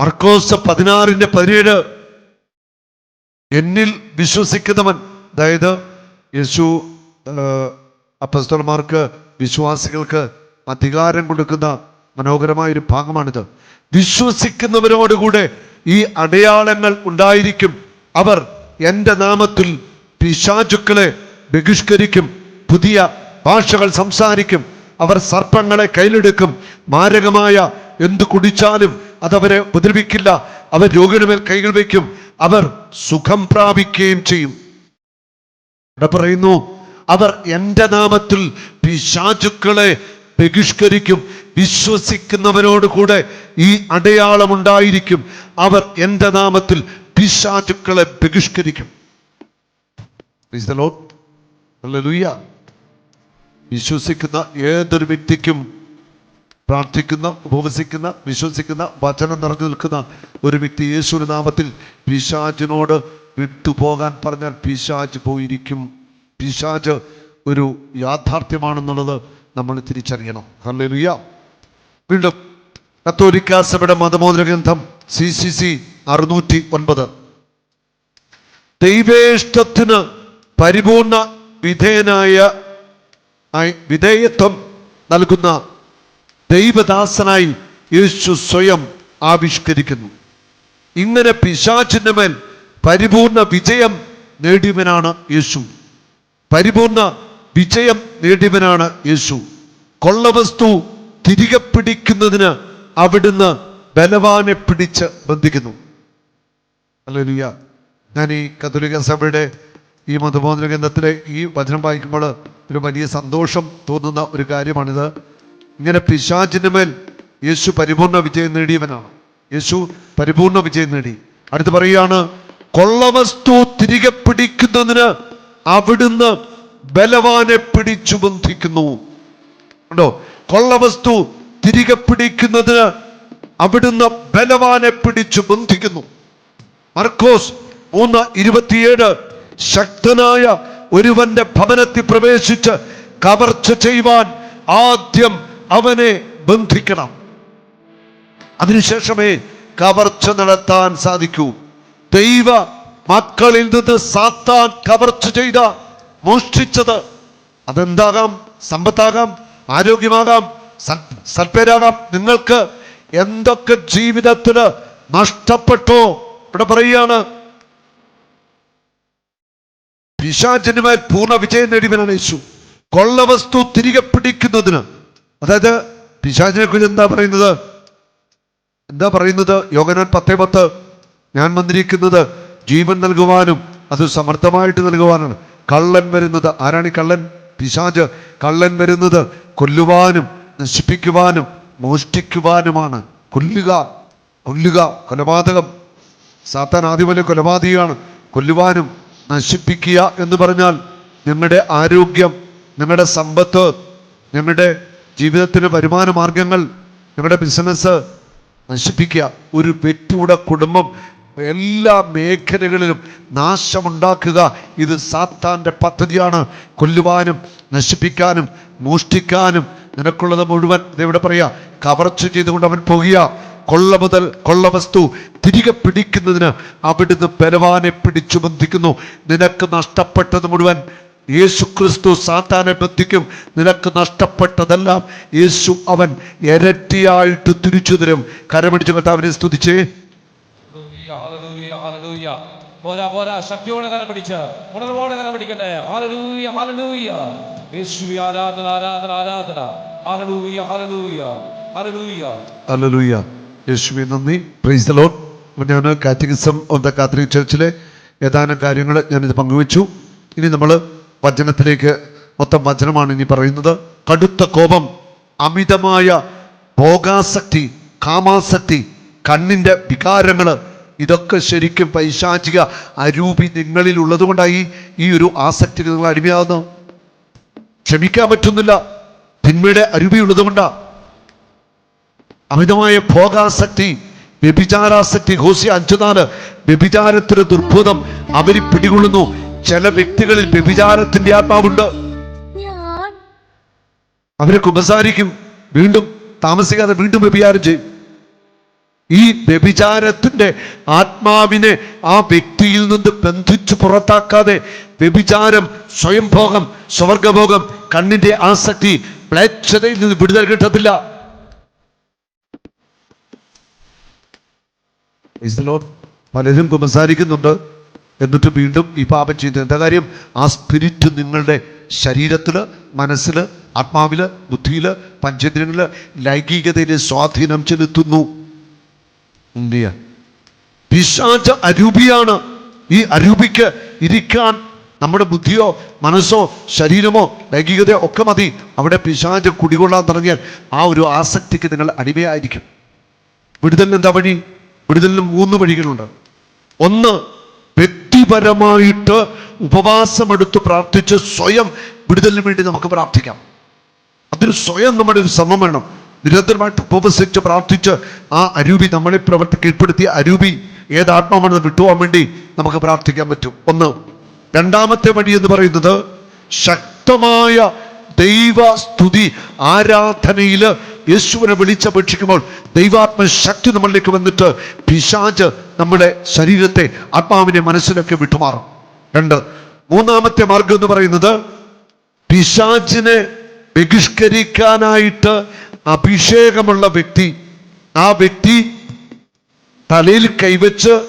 മർക്കോസ് പതിനാറിന്റെ പതിനേഴ്. എന്നിൽ വിശ്വസിക്കുന്നവൻ അതായത് യേശു അപ്പസ്തോലന്മാർക്ക് വിശ്വാസികൾക്ക് അധികാരം കൊടുക്കുന്ന മനോഹരമായ ഒരു ഭാഗമാണിത്. വിശ്വസിക്കുന്നവരോടുകൂടെ ഈ അടയാളങ്ങൾ ഉണ്ടായിരിക്കും. അവർ എന്റെ നാമത്തിൽ പിശാചുക്കളെ ബഹിഷ്കരിക്കും പുതിയ ഭാഷകൾ സംസാരിക്കും അവർ സർപ്പങ്ങളെ കയ്യിലെടുക്കും മാരകമായ എന്തു കുടിച്ചാലും അതവരെ ഉപദ്രവിക്കില്ല അവർ രോഗിയുടെ മേൽ കൈകൾ വയ്ക്കും. അവർ സുഖം പ്രാപിക്കുകയും ചെയ്യും. ഇവിടെ പറയുന്നു അവർ എന്റെ നാമത്തിൽ പിശാചുക്കളെ ബഹിഷ്കരിക്കും. വിശ്വസിക്കുന്നവരോട് കൂടെ ഈ അടയാളമുണ്ടായിരിക്കും അവർ എന്റെ നാമത്തിൽ പിശാചുക്കളെ ബഹിഷ്കരിക്കും. വിശ്വസിക്കുന്ന ഏതൊരു വ്യക്തിക്കും പ്രാർത്ഥിക്കുന്ന ഉപവസിക്കുന്ന വിശ്വസിക്കുന്ന വചനം നിറഞ്ഞു നിൽക്കുന്ന ഒരു വ്യക്തി യേശുവിന്റെ നാമത്തിൽ പിശാചിനോട് വിട്ടുപോകാൻ പറഞ്ഞാൽ പിശാജ് പോയിരിക്കും. പിശാജ് ഒരു യാഥാർത്ഥ്യമാണെന്നുള്ളത് നമ്മൾ തിരിച്ചറിയണം. ഹല്ലേലൂയ. വീണ്ടും കത്തോലിക്ക സഭയുടെ മതമോദര ഗ്രന്ഥം സി സി സി അറുന്നൂറ്റി ഒൻപത് ദൈവേഷ്ടത്തിന് പരിപൂർണ വിധേയനായ വിധേയത്വം നൽകുന്ന ദൈവദാസനായി യേശു സ്വയം ആവിഷ്കരിക്കുന്നു. ഇങ്ങനെ പിശാചിന്റെ മേൽ പരിപൂർണ വിജയം നേടിയവനാണ് യേശു. പരിപൂർണ വിജയം നേടിയവനാണ് യേശു. കൊള്ളവസ്തു തിരികെ പിടിക്കുന്നതിന് അവിടുന്ന് ബലവാനെ പിടിച്ച് ബന്ധിക്കുന്നു. അല്ലെ ഞാൻ ഈ കത്തോലിക്ക സഭയുടെ ഈ മതബോധന കേന്ദ്രത്തിലെ ഈ വചനം വായിക്കുമ്പോൾ ഒരു വലിയ സന്തോഷം തോന്നുന്ന ഒരു കാര്യമാണിത്. ഇങ്ങനെ പിശാചിന്റെ മേൽ യേശു പരിപൂർണ വിജയം നേടിയവനാണ്. യേശു പരിപൂർണ വിജയം നേടി. അടുത്ത് പറയുകയാണ് കൊള്ളവസ്തു തിരികെ പിടിക്കുന്നതിന് അവിടുന്ന് ബലവാനെ പിടിച്ചു ബന്ധിക്കുന്നു. ഉണ്ടോ? കൊള്ളവസ്തു തിരികെ പിടിക്കുന്നതിന് അവിടുന്ന് ബലവാനെ പിടിച്ചു ബന്ധിക്കുന്നു. മർക്കോസ് മൂന്ന് ഇരുപത്തിയേഴ് ശക്തനായ ഒരുവന്റെ ഭവനത്തിൽ പ്രവേശിച്ച് കവർച്ച ചെയ്യുവാൻ ആദ്യം അവനെ ബന്ധിക്കണം. അതിനുശേഷമേ കവർച്ച നടത്താൻ സാധിക്കൂ. ദൈവ മക്കളിൽ നിന്ന് സാത്താൻ കവർച്ച ചെയ്ത മോഷ്ടിച്ചത് അതെന്താകാം? സമ്പത്താകാം? ആരോഗ്യമാകാം? സൽ- സൽപ്പേരാകാം? നിങ്ങൾക്ക് എന്തൊക്കെ ജീവിതത്തിന് നഷ്ടപ്പെട്ടോ? ഇവിടെ പറയുകയാണ്. പിശാചന്മാർ പൂർണ വിജയം നേടിയവനാണ് യേശു. കൊള്ളവസ്തു തിരികെ പിടിക്കുന്നതിന് അതായത് പിശാചിനെ കുറിച്ച് എന്താ പറയുന്നത്? എന്താ പറയുന്നത്? യോഗനാൻ പത്തേ പത്ത്. ഞാൻ വന്നിരിക്കുന്നത് ജീവൻ നൽകുവാനും അത് സമർത്ഥമായിട്ട് നൽകുവാനാണ്. കള്ളൻ വരുന്നത് ആരാണ് ഈ കള്ളൻ? പിശാജ് കള്ളൻ വരുന്നത് കൊല്ലുവാനും നശിപ്പിക്കുവാനും മോഷ്ടിക്കുവാനുമാണ്. കൊല്ലുക. കൊല്ലുക. കൊലപാതകം. സാത്താൻ ആദ്യം വലിയ കൊല്ലുവാനും നശിപ്പിക്കുക എന്ന് പറഞ്ഞാൽ നിങ്ങളുടെ ആരോഗ്യം നിങ്ങളുടെ സമ്പത്ത് നിങ്ങളുടെ ജീവിതത്തിലെ വരുമാന മാർഗങ്ങൾ ഞങ്ങളുടെ ബിസിനസ് നശിപ്പിക്കുക. ഒരു വ്യക്തിയുടെ കുടുംബം എല്ലാ മേഖലകളിലും നാശമുണ്ടാക്കുക. ഇത് സാത്താന്റെ പദ്ധതിയാണ്. കൊല്ലുവാനും നശിപ്പിക്കാനും മോഷ്ടിക്കാനും നിനക്കുള്ളത് മുഴുവൻ ഇവിടെ പറയാ. കവർച്ച ചെയ്തുകൊണ്ട് അവൻ പോകുക. കൊള്ള മുതൽ കൊള്ള വസ്തു തിരികെ പിടിക്കുന്നതിന് അവിടുന്ന് ബലവാനെ പിടിച്ചു ബന്ധിക്കുന്നു നിനക്ക് നഷ്ടപ്പെട്ടത് മുഴുവൻ യേശു ക്രിസ്തു സാത്താനെ ബന്ധിക്കും. നിനക്ക് നഷ്ടപ്പെട്ടതെല്ലാം യേശു അവൻ ഇരട്ടിയായിട്ട് തിരിച്ചു തരും. കരമടിച്ചു അവനെ സ്തുതിച്ചേ. Hallelujah, hallelujah, hallelujah. പോരാ പോരാ. ശക്തിയോടെ കരം പിടിച്ച്. ഉണർവോടെ കരം പിടിക്കട്ടെ. Hallelujah, hallelujah. യേശുവി ആരാധന ആരാധന ആരാധന. യേശുവെ നന്ദി. പ്രൈസ് ഞാൻ കാറ്റഗിസം ഓഫ് ദ കാത്തലിക് ചർച്ചിലെ ഏതാനും കാര്യങ്ങൾ ഞാനിത് പങ്കുവച്ചു. ഇനി നമ്മൾ വചനത്തിലേക്ക് മൊത്തം വചനമാണ് ഇനി പറയുന്നത്. കടുത്ത കോപം അമിതമായ ഭോഗാസക്തി കാമാസക്തി കണ്ണിന്റെ വികാരങ്ങൾ ഇതൊക്കെ ശരിക്കും പൈശാചിക അരൂപി നിങ്ങളിൽ ഉള്ളതുകൊണ്ടായി ഈ ഒരു ആസക്തി നിങ്ങൾ അടിമയാകുന്നു. ക്ഷമിക്കാൻ പറ്റുന്നില്ല. തിന്മയുടെ അരൂപി ഉള്ളതുകൊണ്ടാണ് അമിതമായ ഭോഗാസക്തി വ്യഭിചാരാസക്തി ഹോസി അഞ്ചുനാല് വ്യഭിചാരത്തിന് ദുർഭൂതം അവർ പിടികൊള്ളുന്നു. ചില വ്യക്തികളിൽ വ്യഭിചാരത്തിന്റെ ആത്മാവുണ്ട്. അവരെ കുമ്പസാരിക്കും വീണ്ടും താമസിക്കാതെ വീണ്ടും വ്യഭിചാരം ചെയ്യും. ഈ വ്യഭിചാരത്തിന്റെ ആത്മാവിനെ ആ വ്യക്തിയിൽ നിന്ന് ബന്ധിച്ചു പുറത്താക്കാതെ വ്യഭിചാരം സ്വയംഭോഗം സ്വർഗഭോഗം കണ്ണിന്റെ ആസക്തി മ്ലേച്ഛതയിൽ നിന്ന് വിടുതൽ കിട്ടത്തില്ല. പലരും കുമ്പസാരിക്കുന്നുണ്ട്. എന്നിട്ട് വീണ്ടും ഈ പാപം എന്താ കാര്യം? ആ സ്പിരിറ്റ് നിങ്ങളുടെ ശരീരത്തിൽ മനസ്സിൽ ആത്മാവിൽ ബുദ്ധിയിൽ പഞ്ചേന്ദ്രങ്ങളിൽ ലൈംഗികതയിൽ സ്വാധീനം ചെലുത്തുന്നു. പിശാച അരൂപിയാണ് ഈ അരൂപിക്ക് ഇരിക്കാൻ നമ്മുടെ ബുദ്ധിയോ മനസ്സോ ശരീരമോ ലൈംഗികതയോ ഒക്കെ മതി. അവിടെ പിശാച് കുടികൊള്ളാൻ തുടങ്ങിയാൽ ആ ഒരു ആസക്തിക്ക് നിങ്ങൾ അടിമയായിരിക്കും. വിടുതലിന് എന്താ വഴി? വിടുതലിന് മൂന്ന് വഴികളുണ്ട്. ഒന്ന് വ്യക്തിപരമായിട്ട് ഉപവാസമെടുത്ത് പ്രാർത്ഥിച്ച് സ്വയം വിടുതലിന് വേണ്ടി നമുക്ക് പ്രാർത്ഥിക്കാം. അതിന് സ്വയം നമ്മുടെ ഒരു ശ്രമം വേണം. നിരന്തരമായിട്ട് ഉപവസിച്ച് പ്രാർത്ഥിച്ച് ആ അരൂപി നമ്മളെ പ്രവർത്തി കീഴ്പ്പെടുത്തിയ അരൂപി ഏത് ആത്മാവാണെന്ന് വിട്ടുപോകാൻ വേണ്ടി നമുക്ക് പ്രാർത്ഥിക്കാൻ പറ്റും. ഒന്ന് രണ്ടാമത്തെ വഴി എന്ന് പറയുന്നത് ശക്തമായ ദൈവ സ്തുതി ആരാധനയിൽ യേശുവിനെ വിളിച്ചപേക്ഷിക്കുമ്പോൾ ദൈവാത്മ ശക്തി നമ്മളിലേക്ക് വന്നിട്ട് പിശാജ് നമ്മുടെ ശരീരത്തെ ആത്മാവിനെ മനസ്സിലൊക്കെ വിട്ടുമാറും. രണ്ട് മൂന്നാമത്തെ മാർഗം എന്ന് പറയുന്നത് പിശാചിനെ ബഹിഷ്കരിക്കാനായിട്ട് അഭിഷേകമുള്ള വ്യക്തി ആ വ്യക്തി തലയിൽ കൈവച്ച്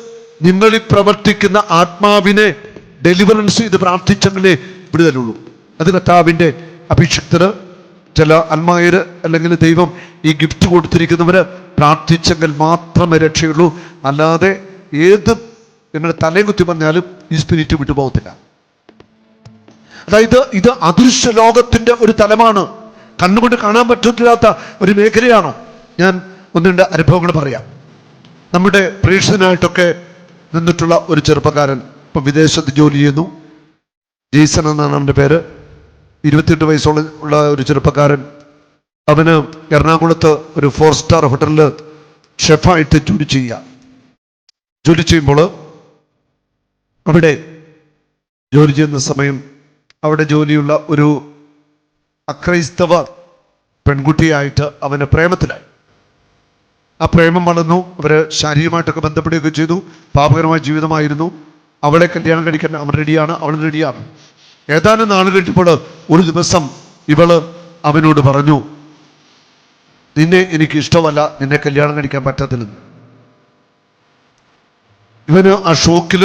നിങ്ങളിൽ പ്രവർത്തിക്കുന്ന ആത്മാവിനെ ഡെലിവറൻസ് ചെയ്ത് പ്രാർത്ഥിച്ചെങ്കിലേ വിടുതലുള്ളൂ. അത് കർത്താവിന്റെ അഭിഷിക്തര് ചില അന്മാര് അല്ലെങ്കിൽ ദൈവം ഈ ഗിഫ്റ്റ് കൊടുത്തിരിക്കുന്നവര് പ്രാർത്ഥിച്ചെങ്കിൽ മാത്രമേ രക്ഷയുള്ളൂ. അല്ലാതെ ഏത് നിങ്ങളുടെ തലയും കുത്തി പറഞ്ഞാലും ഈ സ്പിരിറ്റ് വിട്ടുപോകത്തില്ല അതായത് ഇത് അദൃശ്യ ലോകത്തിന്റെ ഒരു തലമാണ്. കണ്ണുകൊണ്ട് കാണാൻ പറ്റത്തില്ലാത്ത ഒരു മേഖലയാണോ? ഞാൻ ഒന്ന് രണ്ട് അനുഭവങ്ങൾ പറയാം. നമ്മുടെ പ്രേക്ഷകനായിട്ടൊക്കെ നിന്നിട്ടുള്ള ഒരു ചെറുപ്പക്കാരൻ ഇപ്പം വിദേശത്ത് ജോലി ചെയ്യുന്നു. ജെയ്സൺ എന്നാണ് അവന്റെ പേര്. ഇരുപത്തിയെട്ട് വയസ്സുള്ള ഉള്ള ഒരു ചെറുപ്പക്കാരൻ. അവന് എറണാകുളത്ത് ഒരു ഫോർ സ്റ്റാർ ഹോട്ടലിൽ ഷെഫായിട്ട് ജോലി ചെയ്യുക. ജോലി ചെയ്യുമ്പോൾ അവിടെ ജോലി ചെയ്യുന്ന സമയം അവിടെ ജോലിയുള്ള ഒരു അക്രൈസ്തവ പെൺകുട്ടിയായിട്ട് അവന് പ്രേമത്തിലായി. ആ പ്രേമം വളർന്നു അവർ ശാരീരികമായിട്ടൊക്കെ ബന്ധപ്പെടുകയൊക്കെ ചെയ്തു പാപകരമായ ജീവിതമായിരുന്നു. അവളെ കല്യാണം കഴിക്കാൻ അവൻ റെഡിയാണ് അവൾ റെഡിയാണ് ഏതാനും നാൾ കഴിഞ്ഞപ്പോൾ ഒരു ദിവസം ഇവൾ അവനോട് പറഞ്ഞു നിന്നെ എനിക്ക് ഇഷ്ടമല്ല നിന്നെ കല്യാണം കഴിക്കാൻ പറ്റത്തില്ലെന്ന് ഇവന് ആ ഷോക്കിൽ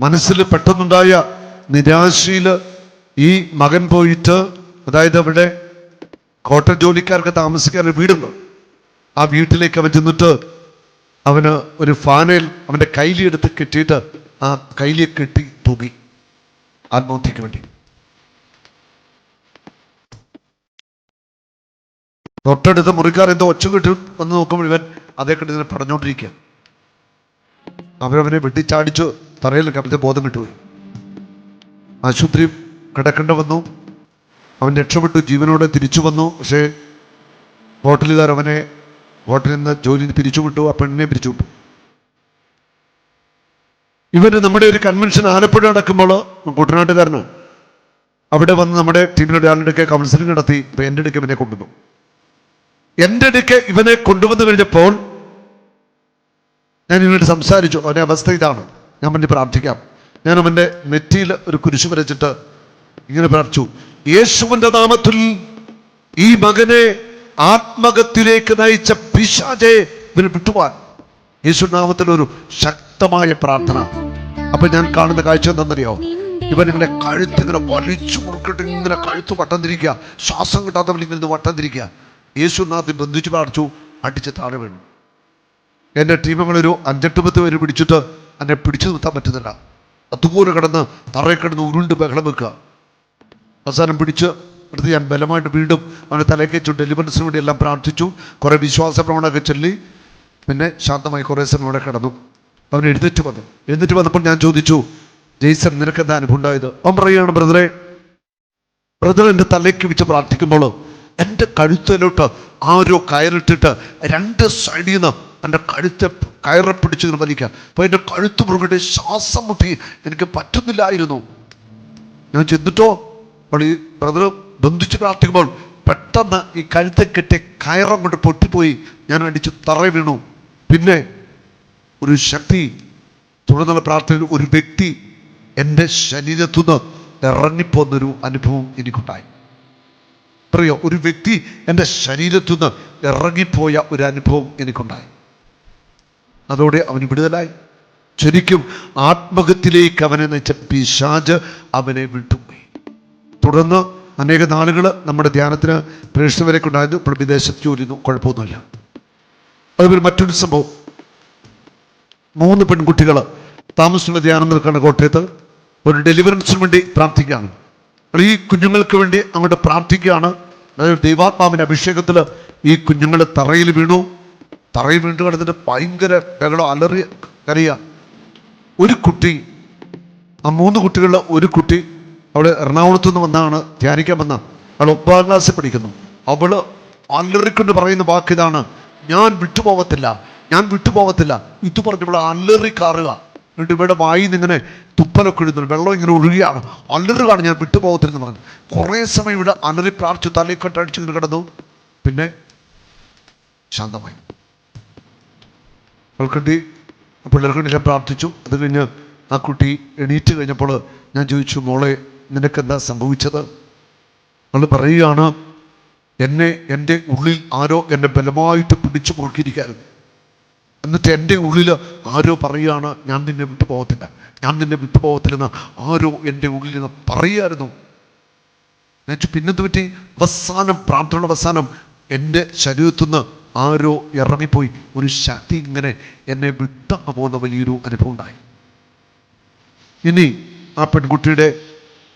മനസ്സിൽ പെട്ടെന്നുണ്ടായ നിരാശയിൽ ഈ മകൻ പോയിട്ട് അതായത് അവിടെ കോട്ട ജോലിക്കാർക്ക് താമസിക്കാൻ വീടുണ്ട്. ആ വീട്ടിലേക്ക് അവൻ ചെന്നിട്ട് അവന് ഒരു ഫാനയിൽ അവന്റെ കൈലിയെടുത്ത് കെട്ടിയിട്ട് ആ കൈലിയെ കെട്ടി തൂങ്ങി ആത്മഹത്യക്ക് വേണ്ടി. തൊട്ടടുത്ത മുറിക്കാർ എന്തോ ഒച്ച കിട്ടും വന്ന് നോക്കുമ്പോൾ ഇവൻ അതേ കിട്ടി പറഞ്ഞുകൊണ്ടിരിക്കുക അവരവനെ വെട്ടിച്ചാടിച്ചു തറയിൽ കവിത ബോധം കിട്ടുപോയി ആശുപത്രി കിടക്കേണ്ട വന്നു. അവൻ രക്ഷപ്പെട്ടു ജീവനോടെ തിരിച്ചു വന്നു. പക്ഷേ ഹോട്ടലുകാർ അവനെ ഹോട്ടലിൽ നിന്ന് ജോലി പിരിച്ചുവിട്ടു ആ പെണ്ണിനെ പിരിച്ചു ഇവന് നമ്മുടെ ഒരു കൺവെൻഷൻ ആലപ്പുഴ നടക്കുമ്പോൾ കുട്ടനാട്ടുകാരന്. അവിടെ വന്ന് നമ്മുടെ ടീമിലെ ഒരാളുടെ അടുക്കെ കൗൺസിലിംഗ് നടത്തി എന്റെ അടുക്ക ഇവനെ കൊണ്ടുവന്നു. എന്റെ അടുക്ക ഇവനെ കൊണ്ടുവന്നു കഴിഞ്ഞപ്പോൾ ഞാൻ ഇവനോട് സംസാരിച്ചു അവന്റെ അവസ്ഥ ഇതാണ്. ഞാൻ വേണ്ടി പ്രാർത്ഥിക്കാം. ഞാൻ അവന്റെ നെറ്റിയിൽ ഒരു കുരിശു വരച്ചിട്ട് ഇങ്ങനെ പ്രാർത്ഥിച്ചു. യേശുവിന്റെ നാമത്തിൽ ഈ മകനെ ആത്മകത്തിലേക്ക് നയിച്ച പിശാചെ ഇവന് വിട്ടുപോകാൻ യേശു നാമത്തിൽ ഒരു ശക്തമായ പ്രാർത്ഥന. അപ്പൊ ഞാൻ കാണുന്ന കാഴ്ച എന്താണെന്നറിയോ? ഇവൻ ഇങ്ങനെ കഴുത്ത് ഇങ്ങനെ വലിച്ചു മുറുക്കിട്ട് ഇങ്ങനെ കഴുത്ത് വട്ടം തിരിക്കുക. ശ്വാസം കിട്ടാത്തവൻ ഇങ്ങനെ വട്ടം തിരിക്കുക. യേശു നാഥിൽ ബന്ധിച്ച് പ്രാർത്ഥിച്ചു അടിച്ച് താഴെ വീണു. എന്റെ ടീമുകളൊരു അഞ്ചെട്ട് പത്ത് പേര് പിടിച്ചിട്ട് എന്നെ പിടിച്ചു നിർത്താൻ പറ്റുന്നില്ല. അതുപോലെ കിടന്ന് തറയിൽ കിടന്ന് ഉരുണ്ട് ബഹളം വെക്കുക. അവസാനം പിടിച്ച് എടുത്ത് ഞാൻ ബലമായിട്ട് വീണ്ടും അവനെ തലക്കേച്ചു ഡെലിവറൻസിന് വേണ്ടി എല്ലാം പ്രാർത്ഥിച്ചു. കുറേ വിശ്വാസ പ്രവണമൊക്കെ ചൊല്ലി. പിന്നെ ശാന്തമായി കുറേ സമയം അവിടെ കിടന്നു. അവൻ എഴുന്നേറ്റ് വന്നു. എഴുന്നേറ്റ് വന്നപ്പോൾ ഞാൻ ചോദിച്ചു ജെയ്സൺ നിനക്ക് എന്താ അനുഭവം ഉണ്ടായത്? അവൻ പറയുകയാണ് ബ്രദറെ ബ്രദർ എന്റെ തലയ്ക്ക് വെച്ച് പ്രാർത്ഥിക്കുമ്പോൾ എന്റെ കഴുത്തിലോട്ട് ആരോ കയറിട്ടിട്ട് രണ്ട് സൈഡിൽ നിന്ന് എന്റെ കഴുത്തെ കയറെ പിടിച്ച് വലിക്കുക അപ്പോൾ എന്റെ കഴുത്ത് മുറുകിട്ട് ശ്വാസം മുട്ടി എനിക്ക് പറ്റുന്നില്ലായിരുന്നു. ഞാൻ ചെന്നിട്ടോ അപ്പോൾ ബ്രദർ ബന്ധിച്ച് പ്രാർത്ഥിക്കുമ്പോൾ പെട്ടെന്ന് ഈ കഴുത്തെ കെട്ടി കയറം കൊണ്ട് പൊട്ടിപ്പോയി. ഞാൻ അടിച്ച് തറ വീണു. പിന്നെ ഒരു ശക്തി തുടർന്നുള്ള പ്രാർത്ഥന ഒരു വ്യക്തി എന്റെ ശരീരത്തുനിന്ന് ഇറങ്ങിപ്പോന്നൊരു അനുഭവം എനിക്കുണ്ടായി. പറയോ ഒരു വ്യക്തി എന്റെ ശരീരത്തുനിന്ന് ഇറങ്ങിപ്പോയ ഒരു അനുഭവം എനിക്കുണ്ടായി. അതോടെ അവന് വിടുതലായി. ശരിക്കും ആത്മഹത്യയിലേക്ക് അവനെ നയിച്ച പിശാജ് അവനെ വിട്ടുപോയി. തുടർന്ന് അനേക നാളുകൾ നമ്മുടെ ധ്യാനത്തിന് പ്രേക്ഷകരൊക്കെ ഉണ്ടായിരുന്നു. ഇപ്പോൾ വിദേശത്ത് ജോലി കുഴപ്പമൊന്നുമില്ല. അതുപോലെ മറ്റൊരു സംഭവം. മൂന്ന് പെൺകുട്ടികൾ താമസിക്കുന്ന ധ്യാനം കോട്ടയത്ത് ഒരു ഡെലിവറൻസിന് വേണ്ടി പ്രാർത്ഥിക്കുകയാണ്. ഈ കുഞ്ഞുങ്ങൾക്ക് വേണ്ടി അങ്ങോട്ട് പ്രാർത്ഥിക്കുകയാണ്. അതായത് ദൈവാത്മാവിന്റെ അഭിഷേകത്തിൽ ഈ കുഞ്ഞുങ്ങൾ തറയിൽ വീണു. തറയിൽ വീണ്ടു കിടന്നിട്ട് ഭയങ്കര ബഹളം അലറി കരയുക. ഒരു കുട്ടി ആ മൂന്ന് കുട്ടികളിൽ ഒരു കുട്ടി അവൾ എറണാകുളത്തു നിന്ന് വന്നാണ് ധ്യാനിക്കാൻ വന്ന അവൾ ഒമ്പതാം ക്ലാസ്സിൽ പഠിക്കുന്നു. അവൾ അലറിക്കൊണ്ട് പറയുന്ന വാക്ക് ഇതാണ് ഞാൻ വിട്ടുപോകത്തില്ല ഞാൻ വിട്ടുപോകത്തില്ല. ഇത് ഇവിടെ അല്ലറി കാറുക എന്നിട്ട് ഇവിടെ വായി ഇങ്ങനെ തുപ്പലൊക്കെ എഴുതുന്നു. വെള്ളം ഇങ്ങനെ ഒഴുകിയാണ്. അലറുകയാണ് ഞാൻ വിട്ടുപോകത്തില്ലെന്ന് പറഞ്ഞു കുറേ സമയം ഇവിടെ അലറി പ്രാർത്ഥിച്ചു തലയൊക്കെട്ടടിച്ച് ഇങ്ങനെ കിടന്നു. പിന്നെ ശാന്തമായി. വേണ്ടി ഞാൻ പ്രാർത്ഥിച്ചു. അത് കഴിഞ്ഞ് ആ കുട്ടി എണീറ്റ് കഴിഞ്ഞപ്പോൾ ഞാൻ ചോദിച്ചു മോളെ നിനക്കെന്താ സംഭവിച്ചത്? അവൾ പറയുകയാണ് എന്നെ എന്റെ ഉള്ളിൽ ആരോ എന്നെ ബലമായിട്ട് പിടിച്ചു മുറുക്കിയിരിക്കായിരുന്നു എന്നിട്ട് എന്റെ ഉള്ളിൽ ആരോ പറയുകയാണ് ഞാൻ നിന്നെ വിട്ടു പോകത്തില്ല ഞാൻ നിന്നെ വിട്ടു പോകത്തില്ലെന്ന് ആരോ എന്റെ ഉള്ളിൽ നിന്ന് പറയായിരുന്നു എന്നിട്ട് പിന്നെന്ത് പറ്റി? അവസാനം പ്രാർത്ഥനയുടെ അവസാനം എന്റെ ശരീരത്തു നിന്ന് ആരോ ഇറങ്ങിപ്പോയി. ഒരു ശക്തി ഇങ്ങനെ എന്നെ വിട്ടാ പോകുന്ന വലിയൊരു അനുഭവം ഉണ്ടായി. ഇനി ആ പെൺകുട്ടിയുടെ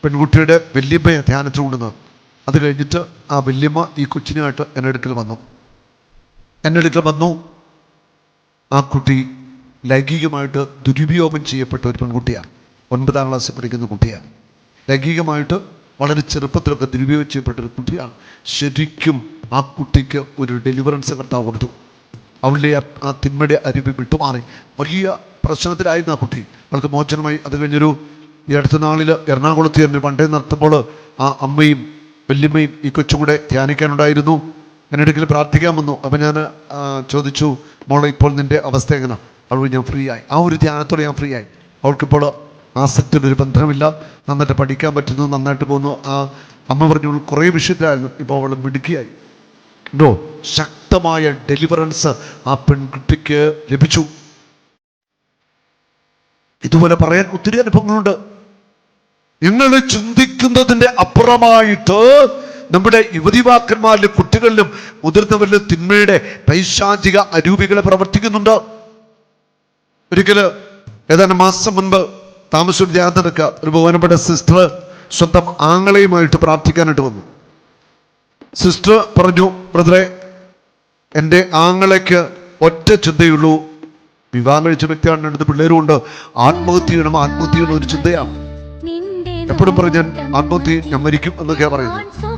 പെൺകുട്ടിയുടെ വല്യമ്മയെ ധ്യാനത്തിൽ കൊണ്ടുവന്ന് അത് കഴിഞ്ഞിട്ട് ആ വല്യമ്മ ഈ കൊച്ചിനുമായിട്ട് എന്റെ അടുക്കൽ വന്നു. എന്റെ അടുക്കൽ വന്നു. ആ കുട്ടി ലൈംഗികമായിട്ട് ദുരുപയോഗം ചെയ്യപ്പെട്ട ഒരു പെൺകുട്ടിയാണ്. ഒൻപതാം ക്ലാസ്സിൽ പഠിക്കുന്ന കുട്ടിയാണ്. ലൈംഗികമായിട്ട് വളരെ ചെറുപ്പത്തിലൊക്കെ ദുരുപയോഗം ചെയ്യപ്പെട്ട ഒരു കുട്ടിയാണ്. ശരിക്കും ആ കുട്ടിക്ക് ഒരു ഡെലിവറൻസ് കർത്താവ് കൊടുത്തു. അവളുടെ ആ- തിന്മയുടെ അരുവി വിട്ടുമാറി. വലിയ പ്രശ്നത്തിലായിരുന്നു ആ കുട്ടി. അവൾക്ക് മോചനമായി അത് കഴിഞ്ഞൊരു ഈ അടുത്ത നാളിൽ എറണാകുളത്ത് തന്നെ പണ്ടേ നടത്തുമ്പോൾ ആ അമ്മയും വല്യമ്മയും ഈ കൊച്ചും കൂടെ ധ്യാനിക്കാനുണ്ടായിരുന്നു. എന്നിടയ്ക്കിൽ പ്രാർത്ഥിക്കാൻ വന്നു. അപ്പം ഞാൻ ചോദിച്ചു മോളെ ഇപ്പോൾ നിന്റെ അവസ്ഥ എങ്ങനെ? അവൾ ഞാൻ ഫ്രീ ആയി. ആ ഒരു ധ്യാനത്തോടെ ഞാൻ ഫ്രീ ആയി. അവൾക്കിപ്പോൾ ആസക്തിയുടെ ബന്ധനമില്ല നന്നായിട്ട് പഠിക്കാൻ പറ്റുന്നു നന്നായിട്ട് പോകുന്നു. ആ അമ്മ പറഞ്ഞു കുറേ വിഷയത്തിലായിരുന്നു. ഇപ്പോൾ അവൾ മിടുക്കിയായി. ഉണ്ടോ ശക്തമായ ഡെലിവറൻസ് ആ പെൺകുട്ടിക്ക് ലഭിച്ചു. ഇതുപോലെ പറയാൻ ഒത്തിരി അനുഭവങ്ങളുണ്ട്. നിങ്ങൾ ചിന്തിക്കുന്നതിന്റെ അപ്പുറമായിട്ട് നമ്മുടെ യുവതിവാക്കന്മാരിലും കുട്ടികളിലും മുതിർന്നവരിലും തിന്മയുടെ പൈശാചിക അരൂപികളെ പ്രവർത്തിക്കുന്നുണ്ട്. ഒരിക്കൽ ഏതാനും മാസം മുൻപ് താമസിച്ചൊരു ധ്യാനത്തിനൊക്കെ ഒരു ബഹുമാനപ്പെട്ട സിസ്റ്റർ സ്വന്തം ആങ്ങളെയുമായിട്ട് പ്രാർത്ഥിക്കാനായിട്ട് വന്നു. സിസ്റ്റർ പറഞ്ഞു ബ്രദറെ എന്റെ ആങ്ങളയ്ക്ക് ഒറ്റ ചിന്തയുള്ളൂ. വിവാഹം കഴിച്ച വ്യക്തിയാണ് രണ്ട് പിള്ളേരുമുണ്ട്. ആത്മഹത്യ ചെയ്യണം ആത്മഹത്യ ചെയ്യണം ഒരു ചിന്തയാണ്. എപ്പോഴും പറഞ്ഞു ഞാൻ ആത്മഹത്യ ഞാൻ മരിക്കും എന്നൊക്കെയാണ് പറയുന്നത്.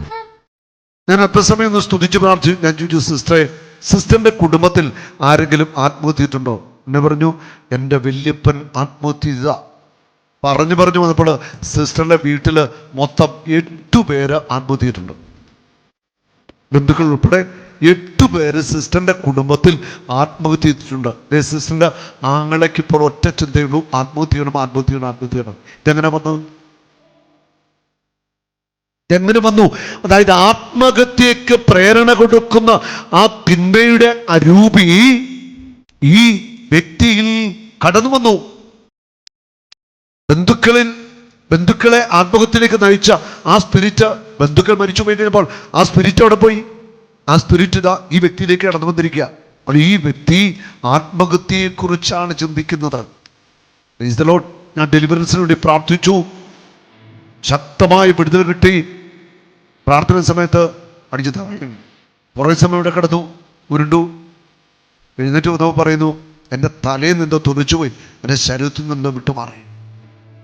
ഞാൻ അല്പസമയം ഒന്ന് സ്തുതിച്ച് പ്രാർത്ഥിച്ചു. ഞാൻ ചോദിച്ചു സിസ്റ്ററെ സിസ്റ്ററിന്റെ കുടുംബത്തിൽ ആരെങ്കിലും ആത്മഹത്യ ചെയ്തിട്ടുണ്ടോ എന്നെ പറഞ്ഞു എന്റെ വല്യപ്പൻ ആത്മഹത്യ ചെയ്ത പറഞ്ഞു പറഞ്ഞു വന്നപ്പോൾ സിസ്റ്ററിന്റെ വീട്ടിൽ മൊത്തം എട്ടു പേര് ആത്മഹത്യ ചെയ്തിട്ടുണ്ട് ബന്ധുക്കൾ ഉൾപ്പെടെ എട്ട് പേര് സിസ്റ്ററിന്റെ കുടുംബത്തിൽ ആത്മഹത്യ ചെയ്തിട്ടുണ്ട് ദേ സിസ്റ്ററിന്റെ ആങ്ങളയ്ക്ക് ഇപ്പോൾ ഒറ്റ ചിന്തയുള്ളൂ ആത്മഹത്യ ചെയ്യണം ആത്മഹത്യ ചെയ്യണം ആത്മഹത്യ ചെയ്യണം ഇതെങ്ങനെ വന്നു എങ്ങനെ വന്നു. അതായത് ആത്മഹത്യക്ക് പ്രേരണ കൊടുക്കുന്ന ആ തിന്മയുടെ അരൂപി ഈ വ്യക്തിയിൽ കടന്നു വന്നു. ബന്ധുക്കളിൽ ബന്ധുക്കളെ ആത്മഹത്യയിലേക്ക് നയിച്ച ആ സ്പിരിറ്റ് ബന്ധുക്കൾ മരിച്ചു കഴിഞ്ഞപ്പോൾ ആ സ്പിരിറ്റ് അവിടെ പോയി? ആ സ്പിരിറ്റ് ഇതാ ഈ വ്യക്തിയിലേക്ക് കടന്നു വന്നിരിക്കുക. അപ്പോൾ ഈ വ്യക്തി ആത്മഹത്യയെക്കുറിച്ചാണ് ചിന്തിക്കുന്നത്. ഞാൻ ഡെലിവറൻസിന് വേണ്ടി പ്രാർത്ഥിച്ചു. ശക്തമായ വിടുതൽ കിട്ടി. പ്രാർത്ഥന സമയത്ത് അടിച്ചു താഴെ കുറേ സമയം ഇവിടെ കിടന്നു. ഉരുണ്ടു. എഴുന്നേറ്റ് വന്നപ്പോൾ പറയുന്നു എന്റെ തലയിൽ നിന്നോ തുറച്ചു പോയി എന്റെ ശരീരത്തിൽ നിന്നോ വിട്ടുമാറി.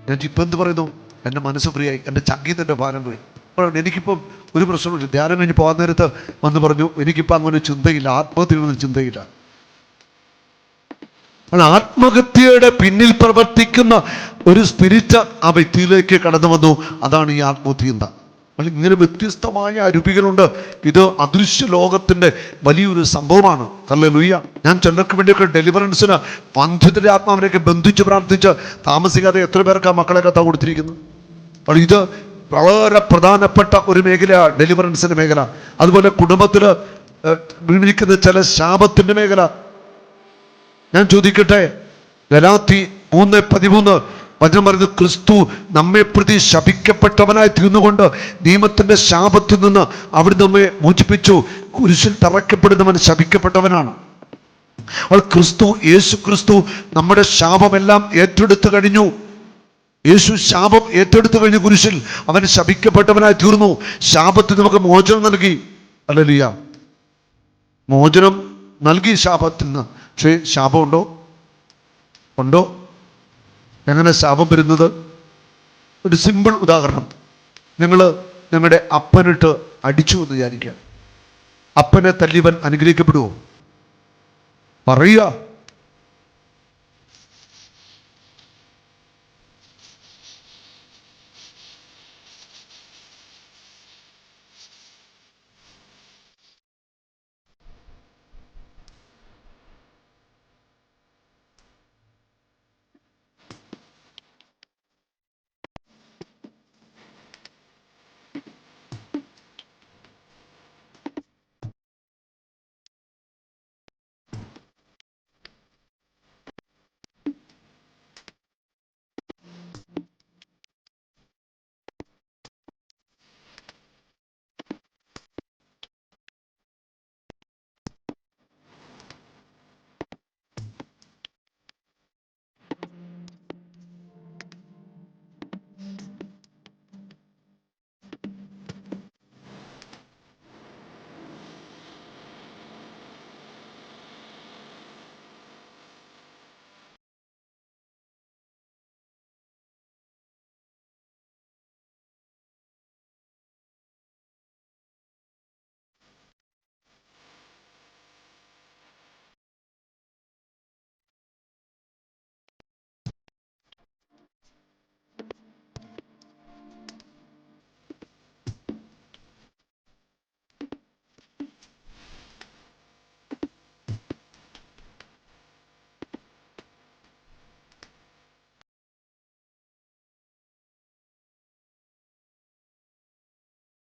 ഞാൻ ഇപ്പം എന്ത് പറയുന്നു? എന്റെ മനസ്സ് ഫ്രീ ആയി എന്റെ ചങ്കിൽ എന്റെ ഭാരം പോയി. എനിക്കിപ്പം ഒരു പ്രശ്നമില്ല ധ്യാനം കഴിഞ്ഞ് പോകാൻ നേരത്ത് വന്ന് പറഞ്ഞു എനിക്കിപ്പോൾ അങ്ങനെ ചിന്തയില്ല. ആത്മഹത്യയൊന്നും ചിന്തയില്ല. ആത്മഹത്യയുടെ പിന്നിൽ പ്രവർത്തിക്കുന്ന ഒരു സ്പിരിറ്റ് ആ വ്യക്തിയിലേക്ക് കടന്നു വന്നു. അതാണ് ഈ ആത്മഹത്യ അല്ലെങ്കിൽ ഇങ്ങനെ വ്യത്യസ്തമായ അരുപികളുണ്ട് ഇത് അദൃശ്യ ലോകത്തിന്റെ വലിയൊരു സംഭവമാണ്. അല്ലേ ലുയ്യ ഞാൻ ചിലർക്ക് വേണ്ടിയൊക്കെ ഡെലിവറൻസിന് വന്ധ്യത്തിന്റെ ആത്മാവിനെയൊക്കെ ബന്ധിച്ച് പ്രാർത്ഥിച്ച് താമസിക്കാതെ എത്ര പേർക്ക് ആ മക്കളെ കഥ കൊടുത്തിരിക്കുന്നു? അപ്പോൾ ഇത് വളരെ പ്രധാനപ്പെട്ട ഒരു മേഖലയാണ് ഡെലിവറൻസിന്റെ മേഖല. അതുപോലെ കുടുംബത്തിൽ വീണിരിക്കുന്ന ചില ശാപത്തിന്റെ മേഖല. ഞാൻ ചോദിക്കട്ടെ? ഗലാത്തി മൂന്ന് പതിമൂന്ന്. വചനം പറയുന്നത് ക്രിസ്തു നമ്മെ പ്രതി ശപിക്കപ്പെട്ടവനായി തീർന്നുകൊണ്ട് നിയമത്തിന്റെ ശാപത്തിൽ നിന്ന് അവിടെ നമ്മെ മോചിപ്പിച്ചു. കുരിശിൽ തറയ്ക്കപ്പെടുന്നവൻ ശപിക്കപ്പെട്ടവനാണ്. അപ്പോൾ ക്രിസ്തു യേശു ക്രിസ്തു നമ്മുടെ ശാപമെല്ലാം ഏറ്റെടുത്തു കഴിഞ്ഞു. യേശു ശാപം ഏറ്റെടുത്തു കഴിഞ്ഞു കുരിശിൽ. അവൻ ശപിക്കപ്പെട്ടവനായി തീർന്നു. ശാപത്തിൽ നമുക്ക് മോചനം നൽകി. അല്ലലിയ മോചനം നൽകി ശാപത്തിൽ നിന്ന്. പക്ഷേ ശാപമുണ്ടോ? ഉണ്ടോ? എങ്ങനെ ശാപം വരുന്നത്? ഒരു സിമ്പിൾ ഉദാഹരണം. നിങ്ങൾ നിങ്ങളുടെ അപ്പനിട്ട് അടിച്ചു എന്ന് വിചാരിക്കുക. അപ്പനെ തല്ലിവൻ അനുഗ്രഹിക്കപ്പെടുമോ പറയുക.